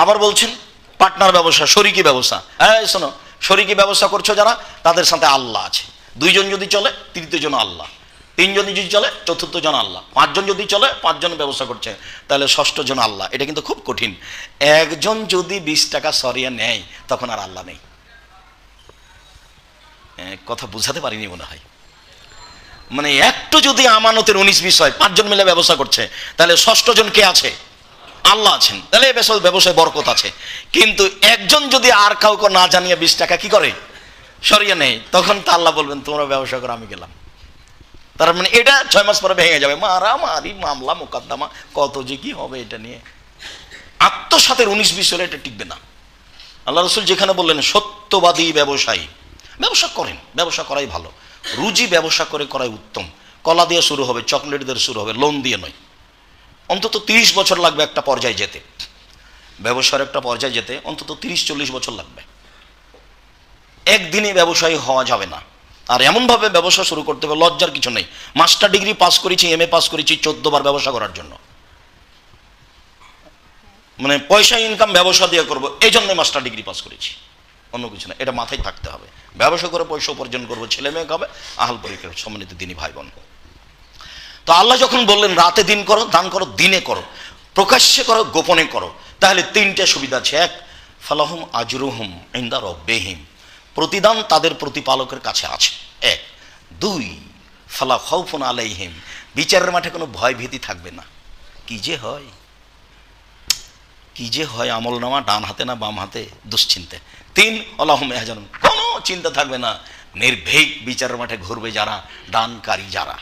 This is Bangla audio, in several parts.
আবার বলছেন পার্টনার ব্যবসা শরিকি ব্যবসা। হ্যাঁ শোনো শরিকি ব্যবসা করছ যারা তাদের সাথে আল্লাহ আছে। দুইজন যদি চলে তৃতীয় জন আল্লাহ। তিনজন যদি চলে চতুর্থ জন আল্লাহ। পাঁচজন যদি চলে পাঁচজন ব্যবসা করছে। তাহলে ষষ্ঠ জন আল্লাহ। এটা কিন্তু খুব কঠিন। একজন যদি বিশ টাকা সরিয়ে নেয় তখন আর আল্লাহ নেই। এ, কথা বুঝাতে পারিনি মনে হয়। মানে একটু যদি আমানতের উনিশ বিশ হয় পাঁচজন মিলে ব্যবসা করছে তাহলে ষষ্ঠ জন কে আছে? আল্লাহ আছেন। তাহলে এ ব্যবসা- ব্যবসায় বরকত আছে। কিন্তু একজন যদি আর কাউকে না জানিয়ে বিশ টাকা কি করে? সরিয়ে নেই তখন তো আল্লাহ বলবেন, তোমরা ব্যবসা করো, আমি গেলাম। তার মানে এটা ছয় মাস পরে ভেঙে যাবে। মারামারি, মামলা, মোকদ্দমা, কত যে কি হবে এটা নিয়ে। আত্মসাতের উনিশ, বিশ হলে এটা টিকবে না। আল্লাহ রসুল যেখানে বললেন, সত্যবাদী ব্যবসায়ী। ব্যবসা করেন। ব্যবসা করাই ভালো। রুজি ব্যবসা করে করাই উত্তম। কলা দিয়ে শুরু হবে, চকলেট দিয়ে শুরু হবে, লোন দিয়ে নয়। অন্তত তিরিশ বছর লাগবে একটা পর্যায়ে যেতে। ব্যবসার একটা পর্যায়ে যেতে অন্তত তিরিশ, চল্লিশ বছর লাগবে। একদিনে ব্যবসায়ী হওয়া যাবে না। আর এমনভাবে ব্যবসা শুরু করতে হবে, লজ্জার কিছু নেই। মাস্টার ডিগ্রি পাস করেছি, এম এ পাস করেছি, চোদ্দ বার ব্যবসা করার জন্য। মানে পয়সা ইনকাম ব্যবসা দিয়ে করব এই জন্য মাস্টার ডিগ্রি পাস করেছি। অন্য কিছু না, এটা মাথায় থাকতে হবে। ব্যবসা করে পয়সা উপার্জন করব, ছেলে মেয়ে হবে আহাল পরীক্ষার সম্মানিত দিনী ভাই বোন তো আল্লাহ যখন বললেন, রাতে দিন করো, দান করো, দিনে করো, প্রকাশ্যে করো, গোপনে করো, তাহলে তিনটে সুবিধা আছে। এক, ফালাহুম আজরুহুম ইন্দা রব্বেহিম, প্রতিদান তাদের প্রতিপালকের কাছে আছে। এক, দুই, ফালা খৌফুন আলাইহিম, বিচারের মাঠে কোনো ভয় ভীতি থাকবে না। কি যে হয়? কি যে হয় আমল নামা, ডান হাতে না বাম হাতে? দুশ্চিন্তে। তিন আল্লাহম এহাজান কোনো চিন্তা থাকবে না। নির্ভীক বিচারের মাঠে ঘুরবে যারা ডানকারী যারা।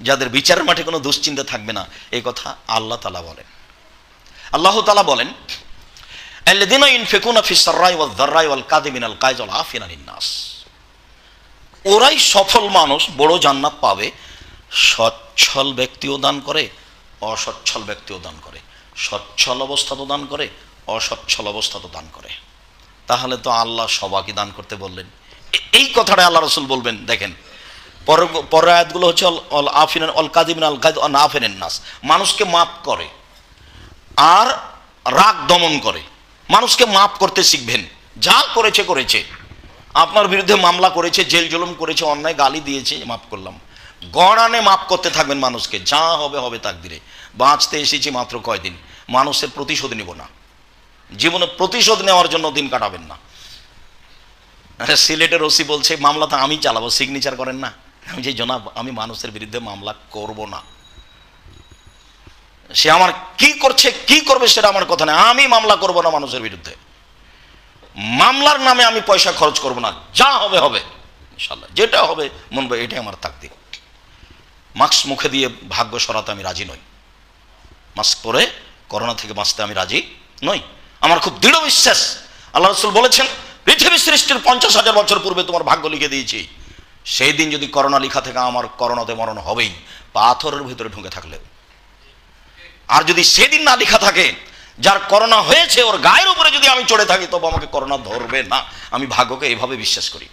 যাদের বিচারের মাঠে কোনো দুশ্চিন্তা থাকবে না এই কথা আল্লাহ তালা বলেন। আল্লাহ তালা বলেন ওরাই সফল মানুষ, বড় জান্নাত পাবে, সচ্ছল ব্যক্তিও দান করে, অসচ্ছল ব্যক্তিও দান করে। সচ্ছল অবস্থা তো দান করে, অসচ্ছল অবস্থা তো দান করে। তাহলে তো আল্লাহ সবাকে দান করতে বললেন। এই কথাটা আল্লাহ রসুল বলবেন, দেখেন। পর পরের আয়াতগুলো হচ্ছে অল আফিন অল কাদিমিন আল কাদ নাস। মানুষকে মাপ করে। আর রাগ দমন করে। মানুষকে মাপ করতে শিখবেন। যা করেছে করেছে। আপনার বিরুদ্ধে মামলা করেছে, জেল জুলুম করেছে, অন্যায় গালি দিয়েছে মাপ করলাম। গড়ানে মাপ করতে থাকবেন মানুষকে। যা হবে হবে তাকদিরে। বাঁচতে এসেছি মাত্র কয়দিন? মানুষের প্রতিশোধ নিব না। জীবনে প্রতিশোধ নেওয়ার জন্য দিন কাটাবেন না। সিলেটের ওসি বলছে, মামলা তো আমি চালাবো। সিগনেচার করেন না। আমি যে জনাব, আমি মানুষের বিরুদ্ধে মামলা করব না। সে আমার কি করছে, কি করবে সেটা আমার কথা নেই আমি মামলা করব না মানুষের বিরুদ্ধে। মামলার নামে আমি পয়সা খরচ করব না। যা হবে হবে। ইনশাল্লাহ যেটা হবে, মন এটাই আমার থাকতে মাস্ক মুখে দিয়ে ভাগ্য সরাতে আমি রাজি নই। মাস্ক পরে করোনা থেকে বাঁচতে আমি রাজি নই। আমার খুব দৃঢ় বিশ্বাস। আল্লাহ রসুল বলেছেন, পৃথিবী সৃষ্টির পঞ্চাশ হাজার বছর পূর্বে তোমার ভাগ্য লিখে দিয়েছি। সেই দিন যদি করোনা লিখা থেকে, আমার করোনাতে মরণ হবেই। পাথরের ভিতরে ঢুকে থাকলেও। আর যদি সেদিন না লিখা থাকে, যার করোনা হয়েছে, ওর গায়ের উপরে যদি আমি চড়ে থাকি, তবে আমাকে করোনা ধরবে না। আমি ভাগ্যকে এভাবে বিশ্বাস করি।